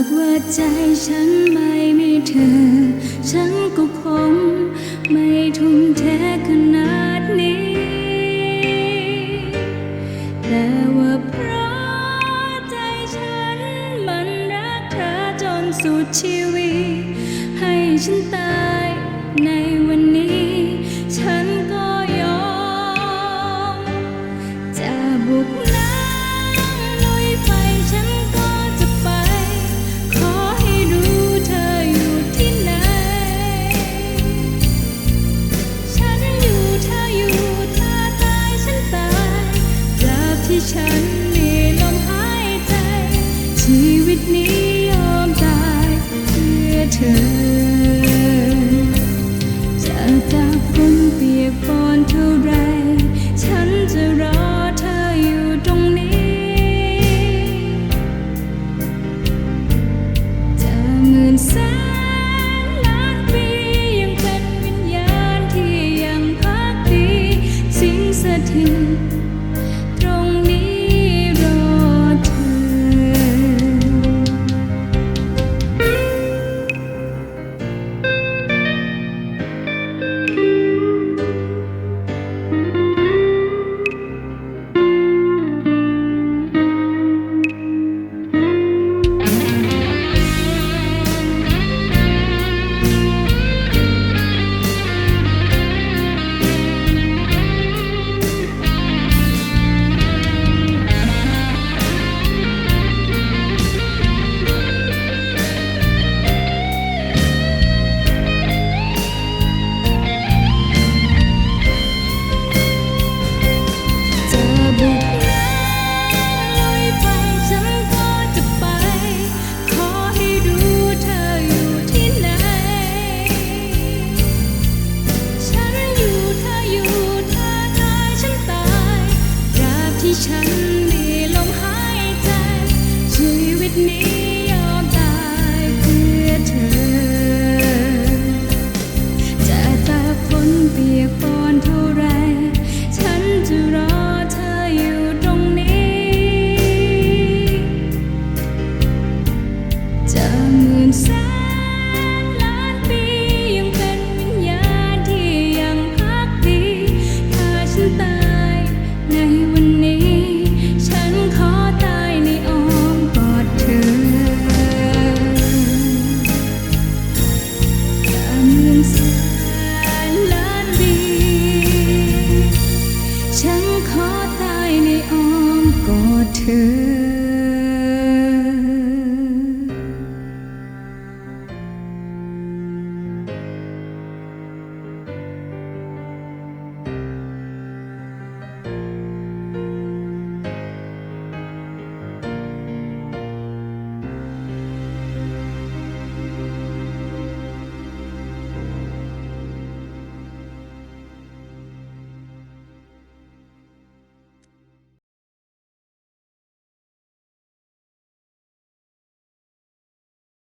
ากว่าใจฉันไม่มีเธอ ฉันก็คงไม่ทุ่มเทขนาดนี้ แต่ว่าเพราะใจฉันมันรักเธอจนสุดชีวิต ให้ฉันตายในวัน turn pretend to